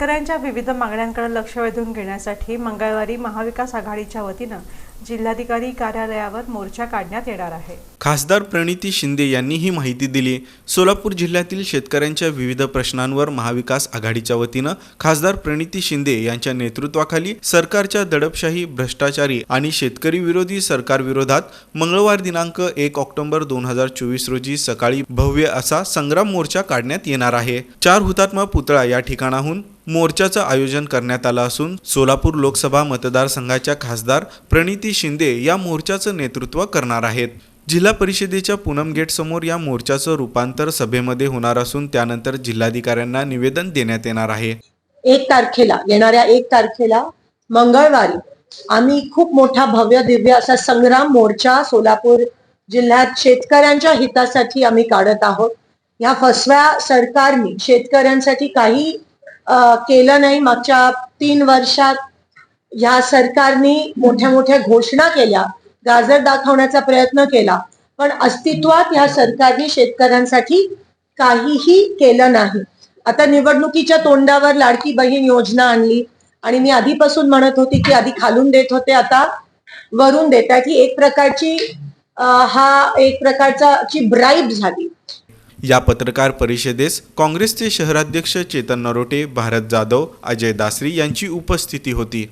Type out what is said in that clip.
शेतकऱ्यांच्या विविध मागण्यांकडे लक्ष वेधून घेण्यासाठी मंगळवारी महाविकास आघाडीच्या वतीनं जिल्हाधिकारी कार्यालयावर मोर्चा काढण्यात येणार आहे. खासदार प्रणिती शिंदे यांनी ही माहिती दिली. सोलापूर जिल्ह्यातील शेतकऱ्यांच्या विविध प्रश्नांवर महाविकास आघाडीच्या वतीनं खासदार प्रणिती शिंदे यांच्या नेतृत्वाखाली सरकारच्या दडपशाही भ्रष्टाचारी आणि शेतकरी विरोधी सरकारविरोधात मंगळवार दिनांक एक ऑक्टोबर दोन हजार चोवीस रोजी सकाळी भव्य असा संग्राम मोर्चा काढण्यात येणार आहे. चार हुतात्मा पुतळा या ठिकाणाहून मोर्चाचं आयोजन करण्यात आलं असून सोलापूर लोकसभा मतदारसंघाच्या खासदार प्रणिती शिंदे या मोर्चाचं नेतृत्व करणार आहेत. जिल्हा परिषदेच्या पूनम गेटसमोर या मोर्चाचं रूपांतर सभेमध्ये होणार असून त्यानंतर जिल्हाधिकाऱ्यांना निवेदन देण्यात येणार आहे. एक तारखेला येणाऱ्या एक तारखेला मंगळवारी आम्ही खूप मोठा भव्य दिव्य असा संग्राम मोर्चा सोलापूर जिल्ह्यात शेतकऱ्यांच्या हितासाठी आम्ही काढत आहोत. या फसव्या सरकारने शेतकऱ्यांसाठी काही केलं नाही. मागच्या तीन वर्षात या सरकारने मोठ्या मोठ्या घोषणा केल्या. गाजर दाखवण्याचा प्रयत्न केला. पण अस्तित्वात या सरकारने शेतकऱ्यांसाठी काहीही केलं नाही. आता निवडणुकीच्या तोंडावर लाडकी बहीण योजना आणली. आणि मी आधीपासून म्हणत होती की आधी खालून देत होते आता वरून देत आहेत ही एक प्रकारची हा एक प्रकारचा ची ब्राईब झाली. या पत्रकार परिषदेस काँग्रेसचे शहराध्यक्ष चेतन नरोटे भारत जाधव अजय दासरी यांची उपस्थिती होती.